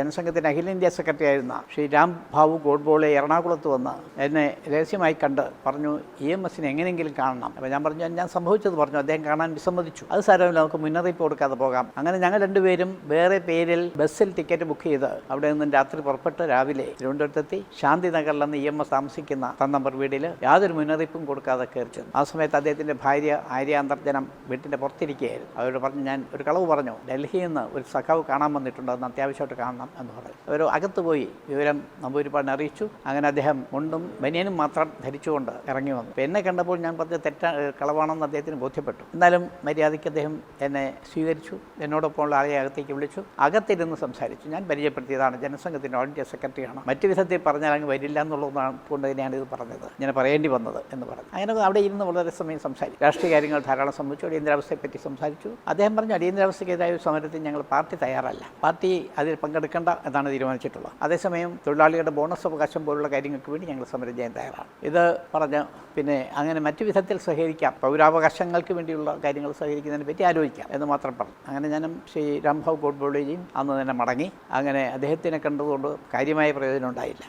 ജനസംഘത്തിന്റെ അഖിലേന്ത്യാ സെക്രട്ടറി ആയിരുന്ന ശ്രീ രാം ഭാവു ഗോഡ്ബോളെ എറണാകുളത്ത് വന്ന് എന്നെ രഹസ്യമായി കണ്ട് പറഞ്ഞു ഇ എം എസിനെ എങ്ങനെയെങ്കിലും കാണണം. അപ്പോൾ ഞാൻ പറഞ്ഞു ഞാൻ സംഭവിച്ചത് പറഞ്ഞു അദ്ദേഹം കാണാൻ വിസമ്മതിച്ചു. അത് സാരമില്ല നമുക്ക് മുന്നറിയിപ്പ് കൊടുക്കാതെ പോകാം. അങ്ങനെ ഞങ്ങൾ രണ്ടുപേരും വേറെ പേരിൽ ബസ്സിൽ ടിക്കറ്റ് ബുക്ക് ചെയ്ത് അവിടെ നിന്ന് രാത്രി പുറപ്പെട്ട് രാവിലെ തിരുവനന്തപുരത്തെത്തി. ശാന്തി നഗറിലെന്ന് ഇ എം എസ് താമസിക്കുന്ന തന്നമ്പർ വീട്ടിൽ യാതൊരു മുന്നറിയിപ്പും കൊടുക്കാതെ കയറി ചെന്നു ആ സമയത്ത് അദ്ദേഹത്തിന്റെ ഭാര്യ ആര്യ അന്തർജനം വീട്ടിന്റെ പുറത്തിരിക്കുകയായിരുന്നു. അവരോട് പറഞ്ഞു ഞാൻ ഒരു കളവ് പറഞ്ഞു. ഡൽഹിയിൽ നിന്ന് ഒരു സഖാവ് കാണാൻ വന്നിട്ടുണ്ട്. അന്ന് അത്യാവശ്യമായിട്ട് കാണണം. എന്ന് പറഞ്ഞു. അവർ അകത്ത് പോയി വിവരം നമ്പൂരിപ്പാടിനെ അറിയിച്ചു. അങ്ങനെ അദ്ദേഹം മുണ്ടും ബനിയനും മാത്രം ധരിച്ചുകൊണ്ട് ഇറങ്ങി വന്നു. എന്നെ കണ്ടപ്പോൾ ഞാൻ പറഞ്ഞ തെറ്റ കളവാണെന്ന് അദ്ദേഹത്തിന് ബോധ്യപ്പെട്ടു. എന്നാലും മര്യാദയ്ക്ക് അദ്ദേഹം എന്നെ സ്വീകരിച്ചു. എന്നോടൊപ്പമുള്ള ആളെ അകത്തേക്ക് വിളിച്ചു. അകത്തിരുന്ന് സംസാരിച്ചു. ഞാൻ പരിചയപ്പെടുത്തിയതാണ്. ജനസംഘത്തിന്റെ ഇന്ത്യ സെക്രട്ടറിയാണ്. മറ്റു വിധത്തിൽ പറഞ്ഞാൽ അങ്ങ് വരില്ല എന്നുള്ളതാണ് കൊണ്ട് തന്നെയാണ് ഇത് പറഞ്ഞത്. ഇങ്ങനെ പറയേണ്ടി വന്നത് എന്ന് പറഞ്ഞു. അങ്ങനെ അവിടെ ഇരുന്ന് വളരെ സമയം സംസാരിച്ചു. രാഷ്ട്രീയ കാര്യങ്ങൾ ധാരാളം സംബന്ധിച്ചു. അടിയന്തരാവസ്ഥയെപ്പറ്റി സംസാരിച്ചു. അദ്ദേഹം പറഞ്ഞു അടിയന്തരാവസ്ഥയ്ക്കെതിരായ സമരത്തിൽ ഞങ്ങൾ പാർട്ടി തയ്യാറല്ല. പാർട്ടി അതിൽ പങ്കെടുക്കേണ്ട എന്നാണ് തീരുമാനിച്ചിട്ടുള്ളത്. അതേസമയം തൊഴിലാളികളുടെ ബോണസ് അവകാശം പോലുള്ള കാര്യങ്ങൾക്ക് വേണ്ടി ഞങ്ങൾ സമരം ചെയ്യാൻ തയ്യാറാണ്. ഇത് പറഞ്ഞ് പിന്നെ അങ്ങനെ മറ്റു വിധത്തിൽ സഹകരിക്കാം പൗരാവകാശങ്ങൾക്ക് വേണ്ടിയുള്ള കാര്യങ്ങൾ സഹകരിക്കുന്നതിനെ പറ്റി ആലോചിക്കാം എന്ന് മാത്രം പറഞ്ഞു. അങ്ങനെ ഞാനും ശ്രീ രാംഭാവ് ഗോഡ്ബോളിയും അന്ന് തന്നെ മടങ്ങി. അങ്ങനെ അദ്ദേഹത്തിനെ കണ്ടതുകൊണ്ട് കാര്യമായ പ്രയോജനം ഉണ്ടായില്ല.